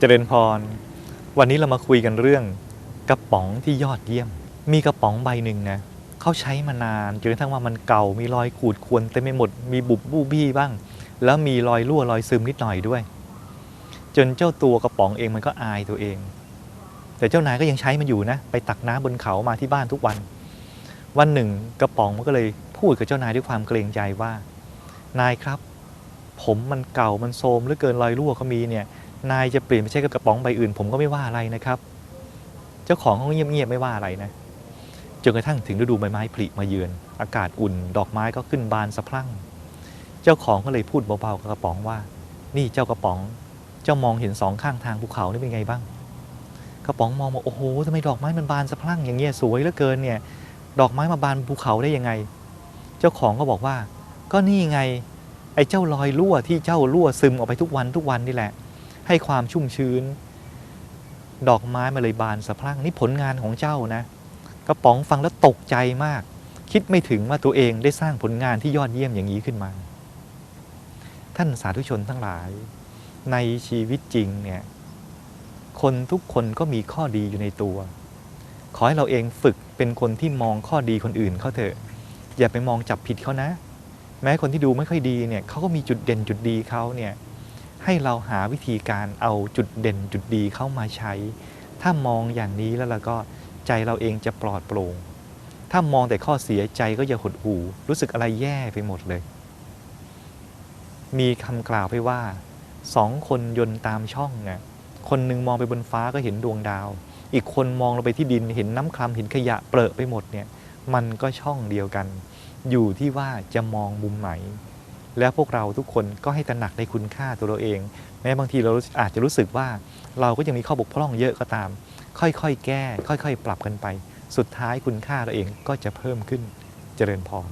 เจริญพร วันนี้เรามาคุยกันเรื่อง กระป๋องที่ยอดเยี่ยม มีกระป๋องใบหนึ่งนะเขาใช้มานานจนกระทั่งว่ามันเก่ามีรอยขูดข่วนเต็มไปหมดมีบุบบูบี้บ้าง แล้วมีรอยรั่วรอยซึมนิดหน่อยด้วย จนเจ้าตัวกระป๋องเองมันก็อายตัวเอง แต่เจ้านายก็ยังใช้มันอยู่นะ ไปตักน้ำบนเขามาที่บ้านทุกวัน วันหนึ่ง กระป๋องมันก็เลยพูดกับเจ้านายด้วยความเกรงใจว่า นายครับ ผมมันเก่ามันโทรมเหลือเกินรอยรั่วก็มีเนี่ย นายจะเปลี่ยนไปใช้กับกระป๋องใบอื่น ผมก็ไม่ว่าอะไรนะครับ เจ้าของเขาเงียบๆไม่ว่าอะไรนะจนกระทั่งถึงฤดูใบไม้ผลิมาเยือน อากาศอุ่น ดอกไม้ก็ขึ้นบานสะพรั่ง เจ้าของก็เลยพูดเบาๆกับกระป๋องว่า นี่เจ้ากระป๋อง เจ้ามองเห็นสองข้างทางภูเขานี่เป็นไงบ้าง กระป๋องมองว่าโอ้โหทำไมดอกไม้มันบานสะพรั่งอย่างเงี้ยสวยเหลือเกินเนี่ย ดอกไม้มาบานภูเขาได้ยังไง เจ้าของก็บอกว่า ก็นี่ไง ไอ้เจ้ารอยรั่วที่เจ้ารั่วซึมออกไปทุกวันทุกวันนี่แหละ ให้ความชุ่มชื้น ดอกไม้มาเลยบานสะพรั่งนี่ผลงานของเจ้านะกระป๋องฟังแล้วตกใจมาก คิดไม่ถึงว่าตัวเองได้สร้างผลงานที่ยอดเยี่ยมอย่างนี้ขึ้นมา ท่านสาธุชนทั้งหลาย ในชีวิตจริงเนี่ยคนทุกคนก็มีข้อดีอยู่ในตัว ขอให้เราเองฝึกเป็นคนที่มองข้อดีคนอื่นเขาเถอะ อย่าไปมองจับผิดเขานะ แม้คนที่ดูไม่ค่อยดีเนี่ยเขาก็มีจุดเด่นจุดดีเขาเนี่ย ให้เราหาวิธีการเอาจุดเด่นจุดดีเข้ามาใช้ ถ้ามองอย่างนี้แล้วเราก็ใจเราเองจะปลอดโปร่ง ถ้ามองแต่ข้อเสียใจก็จะหดหู่รู้สึกอะไรแย่ไปหมดเลย มีคำกล่าวไปว่าสองคนยนต์ตามช่องเนี่ยคนหนึ่งมองไปบนฟ้าก็เห็นดวงดาว อีกคนมองลงไปที่ดินเห็นน้ำคลำเห็นขยะเปรอะไปหมดเนี่ย มันก็ช่องเดียวกัน อยู่ที่ว่าจะมองมุมไหน แล้วพวกเราทุกคนก็ให้ตระหนักในคุณค่าตัวเราเอง แม้บางทีเราอาจจะรู้สึกว่าเราก็ยังมีข้อบกพร่องเยอะก็ตาม ค่อยๆ แก้ ค่อย ๆ ปรับกันไป สุดท้ายคุณค่าเราเองก็จะเพิ่มขึ้นเจริญพร